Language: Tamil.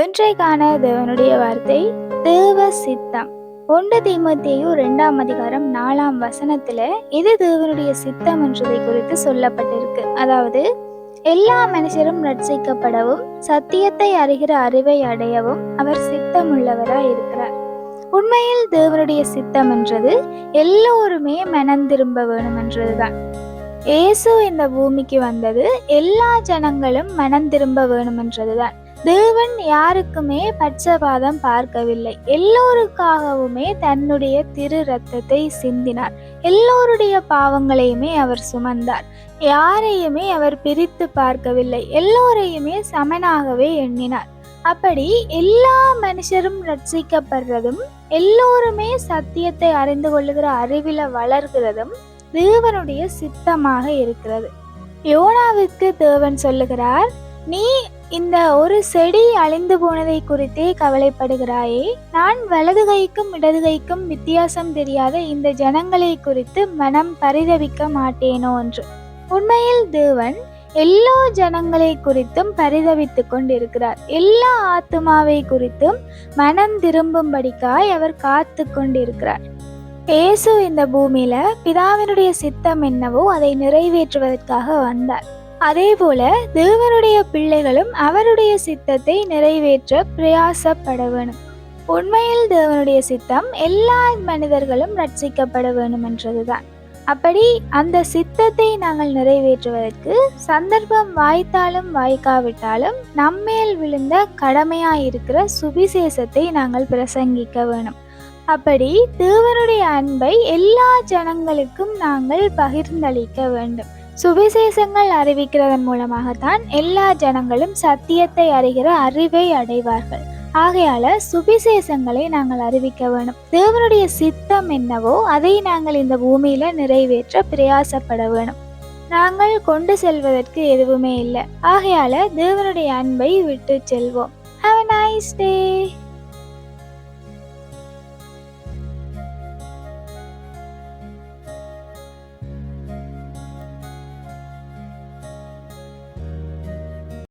இன்றைக்கான தேவனுடைய வார்த்தை தேவ சித்தம். ஒன்று தீமத்தேயு ரெண்டாம் அதிகாரம் நாலாம் வசனத்துல இது தேவனுடைய சித்தம் என்றதை குறித்து சொல்லப்பட்டிருக்கு. அதாவது எல்லா மனுஷரும் ரட்சிக்கப்படவும் சத்தியத்தை அறிகிற அறிவை அடையவும் அவர் சித்தம் உள்ளவராக இருக்கிறார். உண்மையில் தேவனுடைய சித்தம் என்றது எல்லோருமே மனம் திரும்ப வேணும் என்றதுதான். இயேசு இந்த பூமிக்கு வந்தது எல்லா ஜனங்களும் மனம் திரும்ப வேணும் என்றதுதான். தேவன் யாருக்குமே பட்சபாதம் பார்க்கவில்லை. எல்லோருக்காகவுமே தன்னுடைய திரு ரத்தத்தை சிந்தினார். எல்லோருடைய பாவங்களையுமே அவர் சுமந்தார். யாரையுமே அவர் பிரித்து பார்க்கவில்லை. எல்லோரையுமே சமனாகவே எண்ணினார். அப்படி எல்லா மனுஷரும் ரட்சிக்கப்படுறதும் எல்லோருமே சத்தியத்தை அறிந்து கொள்ளுகிற அறிவில வளர்கிறதும் தேவனுடைய சித்தமாக இருக்கிறது. யோனாவுக்கு தேவன் சொல்லுகிறார் நீ இந்த ஒரு செடி அழிந்து போனதை குறித்தே கவலைப்படுகிறாயே? நான் வலது கைக்கும் இடது கைக்கும் வித்தியாசம் தெரியாத இந்த ஜனங்களை குறித்து மனம் பரிதவிக்க மாட்டேனோ என்று. உண்மையில் தேவன் எல்லா ஜனங்களை குறித்தும் பரிதவித்துக் கொண்டிருக்கிறார். எல்லா ஆத்மாவை குறித்தும் மனம் திரும்பும்படிக்காய் அவர் காத்து கொண்டிருக்கிறார். இயேசு இந்த பூமியில பிதாவினுடைய சித்தம் என்னவோ அதை நிறைவேற்றுவதற்காக வந்தார். அதேபோல தேவனுடைய பிள்ளைகளும் அவருடைய சித்தத்தை நிறைவேற்ற பிரயாசப்பட வேணும் உண்மையில் தேவனுடைய சித்தம் எல்லா மனிதர்களும் ரட்சிக்கப்பட வேண்டும் என்றதுதான். அப்படி அந்த சித்தத்தை நாங்கள் நிறைவேற்றுவதற்கு சந்தர்ப்பம் வாய்த்தாலும் வாய்க்காவிட்டாலும் நம்மேல் விழுந்த கடமையாயிருக்கிற சுவிசேஷத்தை நாங்கள் பிரசங்கிக்க வேணும். அப்படி தேவனுடைய அன்பை எல்லா ஜனங்களுக்கும் நாங்கள் பகிர்ந்தளிக்க வேண்டும். சுவிசேஷங்கள் அறிவிக்கிறதன் மூலமாகத்தான் எல்லா ஜனங்களும் சத்தியத்தை அறிகிற அறிவை அடைவார்கள். ஆகையால சுவிசேஷங்களை நாங்கள் அறிவிக்க வேணும். தேவனுடைய சித்தம் என்னவோ அதை நாங்கள் இந்த பூமியில நிறைவேற்ற பிரயாசப்பட வேணும். நாங்கள் கொண்டு செல்வதற்கு எதுவுமே இல்லை. ஆகையால தேவனுடைய அன்பை விட்டு செல்வோம். Have nice day